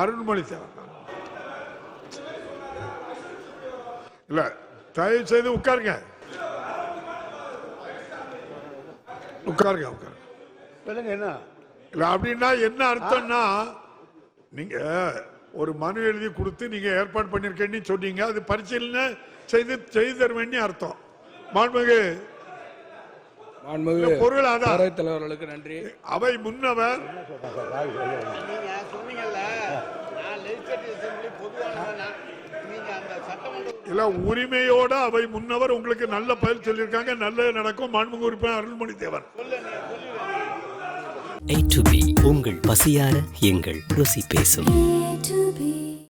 அருண்மொழி தேவன் இல்ல தயவு செய்து உட்காருங்க. உட்காருங்க உட்காருங்க. சொல்லுங்க என்ன? இல்ல அப்படின்னா என்ன அர்த்தம்னா நீங்க ஒரு மனு எழுதி கொடுத்து நீங்க ஏற்பாடு பண்ணிருக்கேன்னு சொன்னீங்க அது பரிசீலனை செய்து செய்து தர வேண்டிய அர்த்தம். மாண்புமிகு மாண்புமிகு இல்ல, பொருள் அதான். பேரவைத் தலைவர்களுக்கு நன்றி. அவை முன்னவர். நீங்க சொன்னீங்கல்ல நான் லெஜிஸ்லேட்டிவ் அசெம்பிளி பொதுவான நீங்க அந்த சட்டமன்ற இல்ல உரிமையோட அவை முன்னவர் உங்களுக்கு நல்ல பதில் சொல்லியிருக்காங்க நல்லது நடக்கும். மாண்புமிகு உறுப்பினர் அருள்மொழி தேவர் B உங்கள் பசியார எங்கள் ருசி பேசும். A to B.